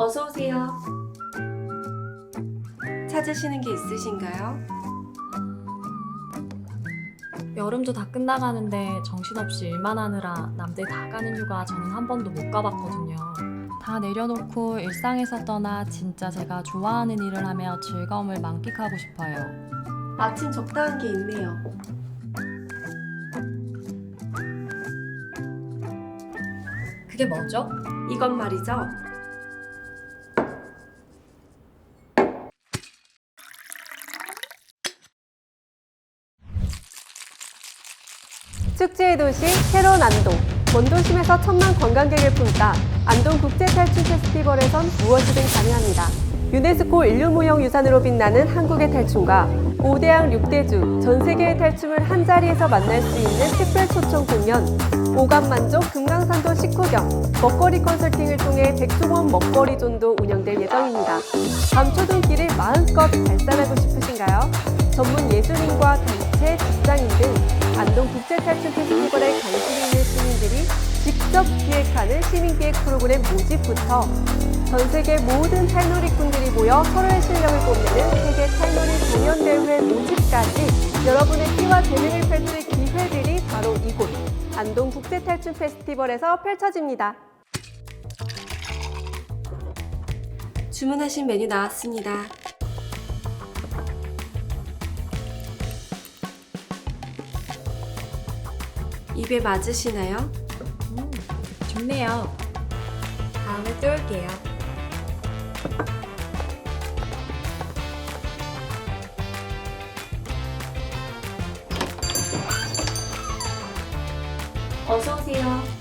어서 오세요. 찾으시는 게 있으신가요? 여름도 다 끝나가는데 정신없이 일만 하느라 남들 다 가는 휴가 저는 한 번도 못 가봤거든요. 다 내려놓고 일상에서 떠나 진짜 제가 좋아하는 일을 하며 즐거움을 만끽하고 싶어요. 마침 적당한 게 있네요. 그게 뭐죠? 이건 말이죠. 축제의 도시 새로운 안동. 먼 도심에서 천만 관광객을 품다 안동 국제 탈출 페스티벌에선 무엇이든 가능합니다. 유네스코 인류무형 유산으로 빛나는 한국의 탈춤과 오대양 6대주 전 세계의 탈춤을 한 자리에서 만날 수 있는 특별 초청 공연 오감만족 금강산도 식후경 먹거리 컨설팅을 통해 백종원 먹거리 존도 운영될 예정입니다. 감초동길을 마음껏 발산하고 싶으신가요? 전문 예술인과 단체, 직장인 등 안동 국제탈출 페스티벌에 관심 있는 시민들이 직접 기획하는 시민기획 프로그램 모집부터 전 세계 모든 탈놀이꾼들이 모여 서로의 실력을 뽐내는 세계 탈놀이 공연대회 모집까지 여러분의 끼와 재능을 펼칠 기회들이 바로 이곳 안동 국제탈출 페스티벌에서 펼쳐집니다. 주문하신 메뉴 나왔습니다. 입에 맞으시나요? 음, 좋네요. 다음에 또 올게요. 어서 오세요.